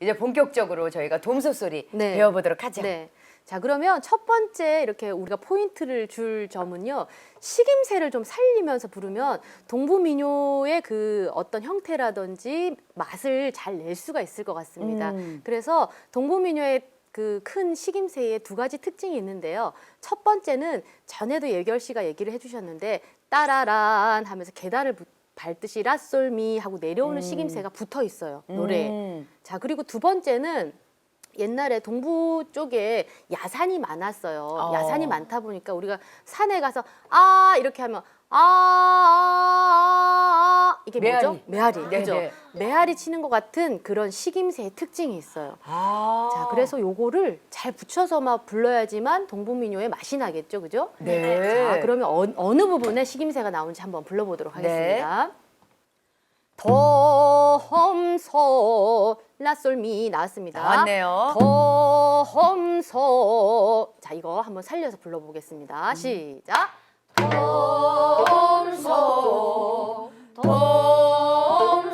이제 본격적으로 저희가 돔소 소리 네. 배워보도록 하죠. 네. 자, 그러면 첫 번째 이렇게 우리가 포인트를 줄 점은요. 식임새를 좀 살리면서 부르면 동부민요의 그 어떤 형태라든지 맛을 잘 낼 수가 있을 것 같습니다. 음. 그래서 동부민요의 그 큰 식임새의 두 가지 특징이 있는데요. 첫 번째는 전에도 예결 씨가 얘기를 해주셨는데 따라란 하면서 계단을 부- 밟듯이 라솔미 하고 내려오는 식임새가 붙어 있어요 노래에. 음. 자 그리고 두 번째는 옛날에 동부 쪽에 야산이 많았어요. 어. 야산이 많다 보니까 우리가 산에 가서 아 이렇게 하면 아, 아, 아, 아 이게 뭐죠? 메아리. 메아리. 네, 그죠? 네. 메아리 치는 것 같은 그런 식임새의 특징이 있어요. 아. 자, 그래서 요거를 잘 붙여서 막 불러야지만 동부민요의 맛이 나겠죠, 그죠? 네. 자, 그러면 어, 어느 부분에 식임새가 나오는지 한번 불러보도록 네. 하겠습니다. 덤서 라솔미 나왔습니다. 나왔네요. 덤서 자 이거 한번 살려서 불러보겠습니다. 시작. 덤서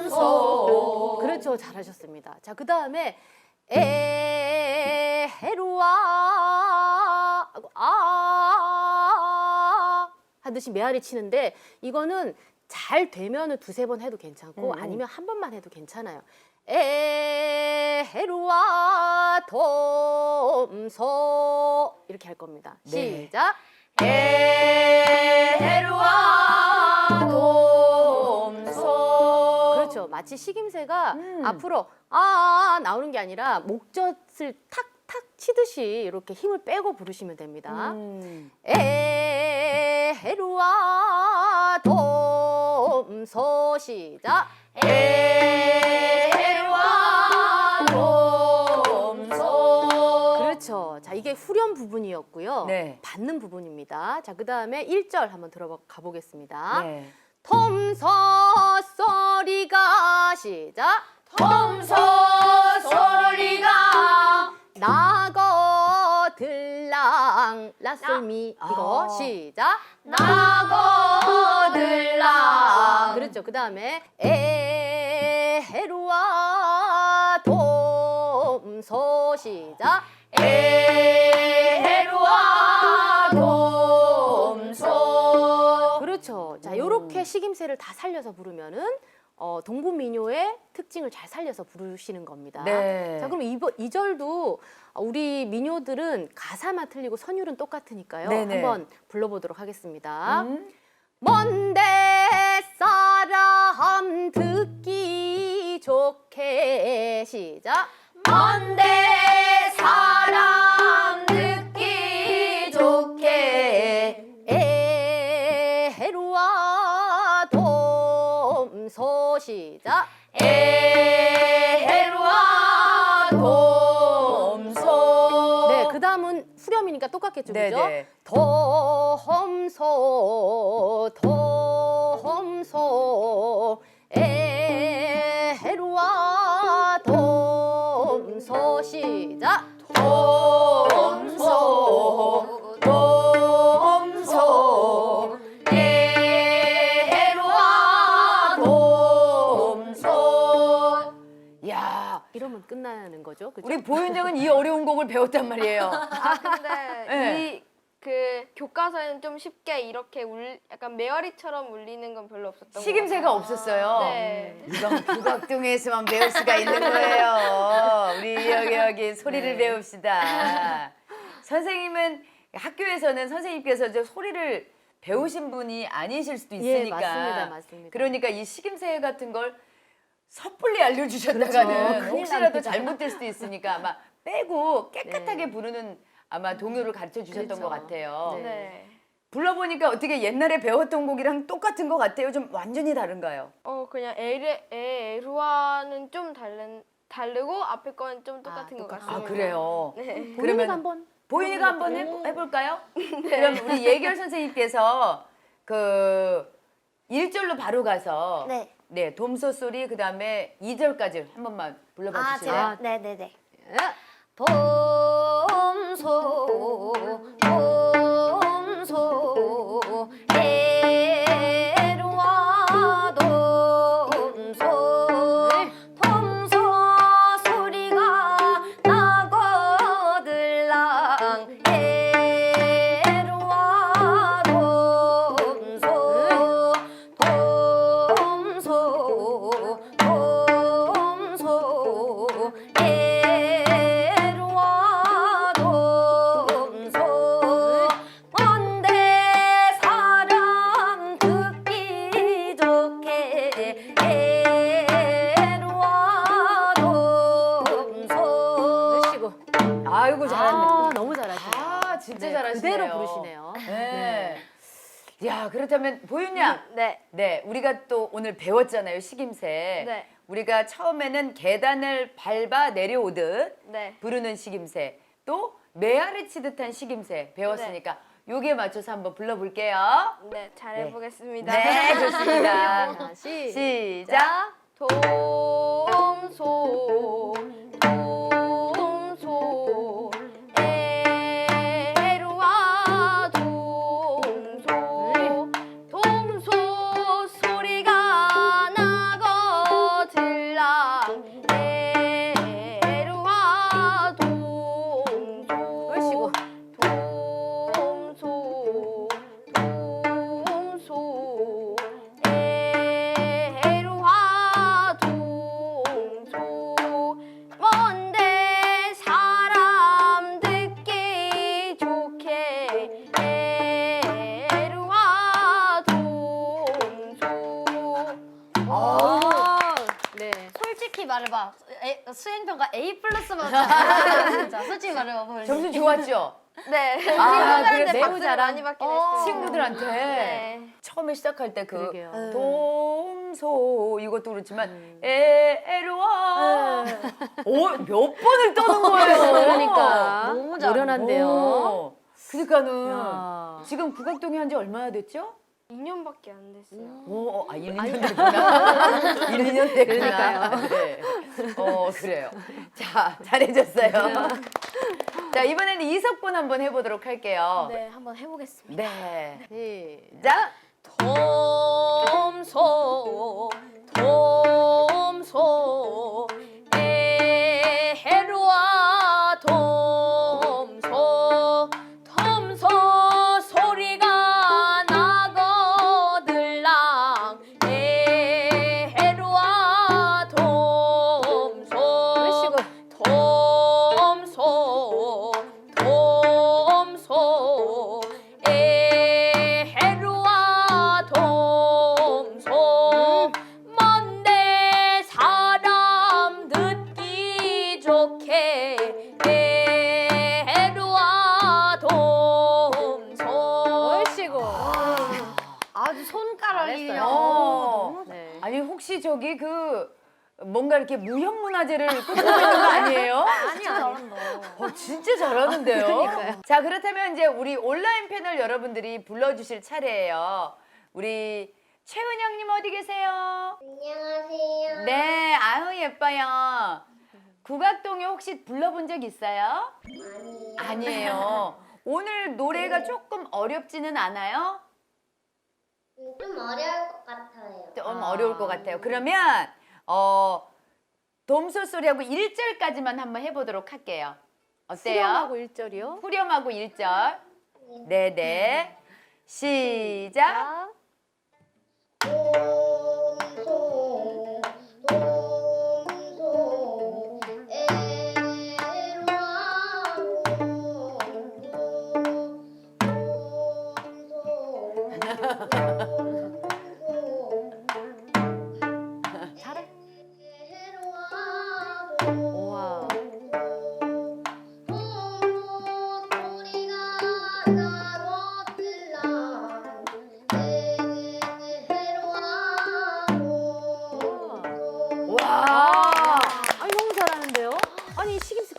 덤서 그렇죠 잘하셨습니다. 자 그 다음에 에헤루아 하고 아 하듯이 메아리 치는데 이거는 잘 되면은 두세 번 해도 괜찮고 음. 아니면 한 번만 해도 괜찮아요. 에헤루아 돔서 이렇게 할 겁니다. 네. 시작. 에헤루아 돔소. 그렇죠. 마치 식임새가 음. 앞으로 아 나오는 게 아니라 목젖을 탁탁 치듯이 이렇게 힘을 빼고 부르시면 됩니다. 음. 에헤루아 돔소 시작. 그렇죠. 자, 이게 후렴 부분이었고요. 네. 받는 부분입니다. 자, 그다음에 1절 한번 들어가 보겠습니다. 네. 톰서 소리가 시작. 톰소 소리가 나고 들랑 라솔미 이거 아. 시작. 나고 들랑. 그렇죠. 그 다음에 에헤루아 돔소 시작. 에헤루아 돔소. 그렇죠. 자, 음. 요렇게 식임새를 다 살려서 부르면은 어, 동부민요의 특징을 잘 살려서 부르시는 겁니다. 네. 자, 그럼 이, 이 절도 우리 민요들은 가사만 틀리고 선율은 똑같으니까요. 네네. 한번 불러보도록 하겠습니다. 음. 먼데 사람 듣기 좋게 시작. 먼데 시작. 에헤루아 돔소. 네, 그 다음은 후렴이니까 똑같겠죠, 그죠? 네네. 덤소, 덤소, 에헤루 끝나는 거죠, 그죠? 우리 보윤정은 이 어려운 곡을 배웠단 말이에요. 아 근데 네. 이그 교과서에는 좀 쉽게 이렇게 울 약간 메아리처럼 울리는 건 별로 없었던 식임새가 것 없었어요. 같아요. 네. 이건 국악동에서만 배울 수가 있는 거예요. 우리 여기 여기 소리를 네. 배웁시다. 선생님은 학교에서는 선생님께서 저 소리를 배우신 분이 아니실 수도 예, 있으니까. 맞습니다, 맞습니다. 그러니까 이 식임새 같은 걸 섣불리 알려주셨다가는 그렇죠. 큰일 혹시라도 납니다. 잘못될 수도 있으니까 아마 빼고 깨끗하게 부르는 아마 동요를 가르쳐 주셨던 그렇죠. 것 같아요. 네. 네. 불러보니까 어떻게 옛날에 배웠던 곡이랑 똑같은 것 같아요. 좀 완전히 다른가요? 어 그냥 에레 에루아는 좀 다른 다르고 앞에 거는 좀 똑같은 것 똑같아요. 아 같습니다. 그래요. 네. 그러면- 보이니까 한번 보인이가 한번 해, 해볼까요? 그럼 우리 예결 선생님께서 그 1절로 바로 가서 네. 네, 돔소 소리 그다음에 2절까지 한 번만 불러 봐 아, 주실래요? 제가 네네네. 봄소 봄 야 그렇다면 보윤 양. 네. 네, 우리가 또 오늘 배웠잖아요 식임새. 네. 우리가 처음에는 계단을 밟아 내려오듯 네. 부르는 식임새, 또 메아리 치듯한 식임새 배웠으니까 요기에 맞춰서 한번 불러볼게요. 네, 잘 해보겠습니다. 네, 좋습니다. 자, 시. 시작. 돔소 돔소 수행평가 A 플러스 맞아 진짜 솔직히 말해봐. 점수 좋았죠? 네 아, 친구들한테 매우 박수를 잘한- 많이 받긴 어. 했어요 친구들한테 네. 처음에 시작할 때 그 그러게요. 돔소 이것도 그렇지만 음. 에에루와 오몇 번을 떠는 거예요. 그러니까. 너무. 노련한데요. 오, 그러니까는 야. 지금 국악동에 한지 얼마나 됐죠? 2년밖에 안 됐어요 오, 아, 1, 2년 됐구나. 1, 2년 됐구나. 그러니까요. 네. 어, 그래요. 자, 잘해줬어요. 자, 이번에는 이석분 한번 해보도록 할게요. 네 한번 해보겠습니다 네. 시작. 돔소 돔소 뭔가 이렇게 무형 문화재를 꿈꾸고 있는 거 아니에요? 아니 아니 어, 진짜 잘하는데요. 자, 그렇다면 이제 우리 온라인 패널 여러분들이 불러주실 차례예요. 우리 최은영님 어디 계세요? 안녕하세요. 네, 아유 예뻐요. 국악동에 혹시 불러본 적 있어요? 아니에요. 오늘 노래가 조금 어렵지는 않아요? 음, 좀 어려울 것 같아요. 좀 아. 어려울 것 같아요. 그러면 어 돔소 소리하고 1절까지만 한번 해보도록 할게요. 어때요? 수렴하고 일절이요. 후렴하고 1절. 네네. 시작.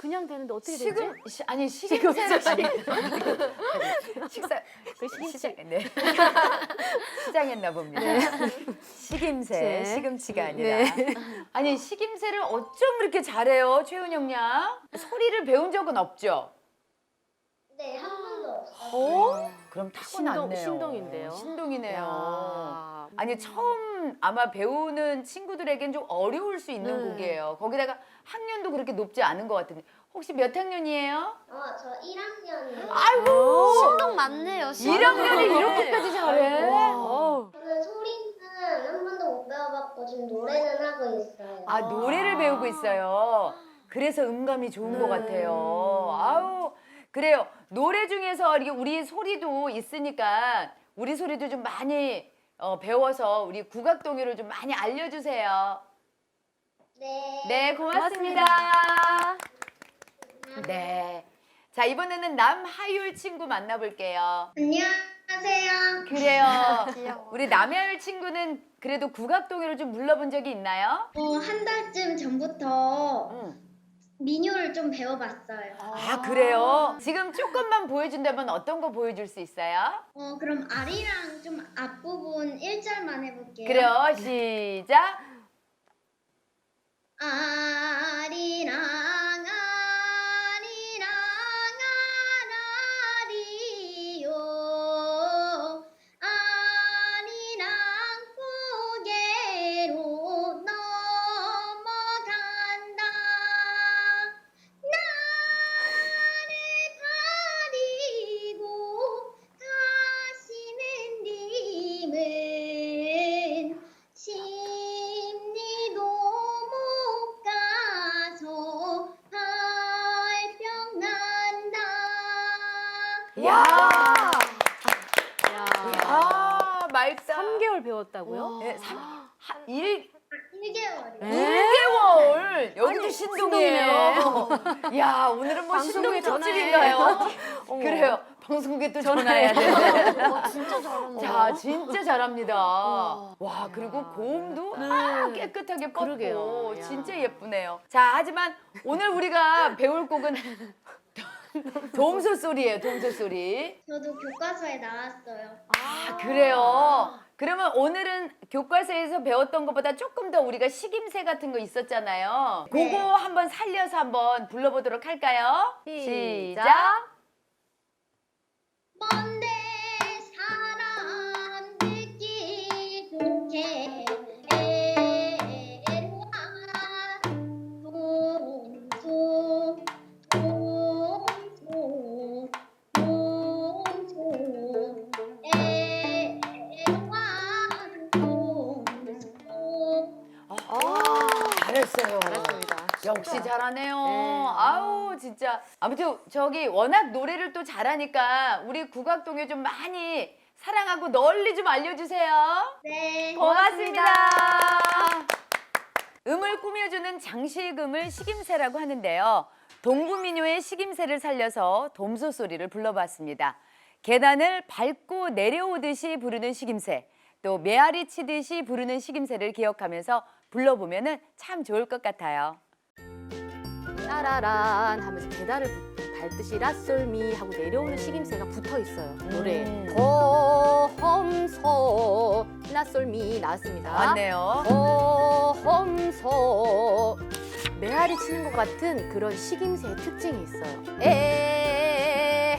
그냥 되는데 어떻게 되지? 지금 시, 아니 아니 식사 그 식임새. 시작 네 시장했나 봅니다. 식임새 네. 시금치가 아니라 네. 아니 식임새를 어쩜 이렇게 잘해요 최은영 양 소리를 배운 적은 없죠? 네, 한 번도 없어요. 어? 그럼 신동- 타고났네요. 신동인데요? 신동이네요. 야. 아니 처음 아마 배우는 친구들에겐 좀 어려울 수 있는 네. 곡이에요. 거기다가 학년도 그렇게 높지 않은 것 같은데 혹시 몇 학년이에요? 어, 저 1학년이요. 아이고 신동 많네요 1학년이 이렇게까지 잘해. 어. 저는 소리는 한 번도 못 배워봤고 지금 노래는 하고 있어요. 아 노래를 배우고 있어요. 그래서 음감이 좋은 것 같아요. 아우 그래요. 노래 중에서 이게 우리 소리도 있으니까 우리 소리도 좀 많이 어, 배워서 우리 국악 동요를 좀 많이 알려주세요. 네. 네, 고맙습니다. 네. 자 이번에는 남하율 친구 만나볼게요. 안녕하세요. 그래요. 우리 남하율 친구는 그래도 국악 동요를 좀 불러본 적이 있나요? 어, 한 달쯤 전부터 응. 민요를 좀 배워봤어요. 아 그래요? 지금 조금만 보여준다면 어떤 거 보여줄 수 있어요? 어, 그럼 아리랑 좀 앞부분 1절만 해볼게요. 그래요. 시작. 아리랑 아리랑 일, 1개월이요. 네? 1개월. 여기도 신동이에요. 야, 오늘은 뭐 신동이 특집인가요? 그래요. 방송국에 또 전화해야 돼. 어, 진짜 잘한다. 자, 진짜 잘합니다. 와, 그리고 고음도 아, 깨끗하게 뻗고 그러게요. 야. 진짜 예쁘네요. 자, 하지만 오늘 우리가 배울 곡은 돔소 소리예요, 돔소 소리. 저도 교과서에 나왔어요. 아, 그래요. 그러면 오늘은 교과서에서 배웠던 것보다 조금 더 우리가 식임새 같은 거 있었잖아요. 네. 그거 한번 살려서 한번 불러보도록 할까요? 시작. 먼데 사람 듣기 좋게 역시 잘하네요. 네. 아우 진짜 아무튼 저기 워낙 노래를 또 잘하니까 우리 국악동요 좀 많이 사랑하고 널리 좀 알려주세요. 네. 고맙습니다. 음을 꾸며주는 장식음을 식임새라고 하는데요. 동부민요의 식임새를 살려서 돔소 소리를 불러봤습니다. 계단을 밟고 내려오듯이 부르는 식임새, 또 메아리 치듯이 부르는 식임새를 기억하면서 불러보면 참 좋을 것 같아요. 따라란 하면서 계단을 부- 밟듯이 라솔미 하고 내려오는 식임새가 붙어 있어요 노래에. 음. 거험서 라솔미 나왔습니다. 맞네요. 거험서. 메아리 치는 것 같은 그런 식임새의 특징이 있어요. 에헤루아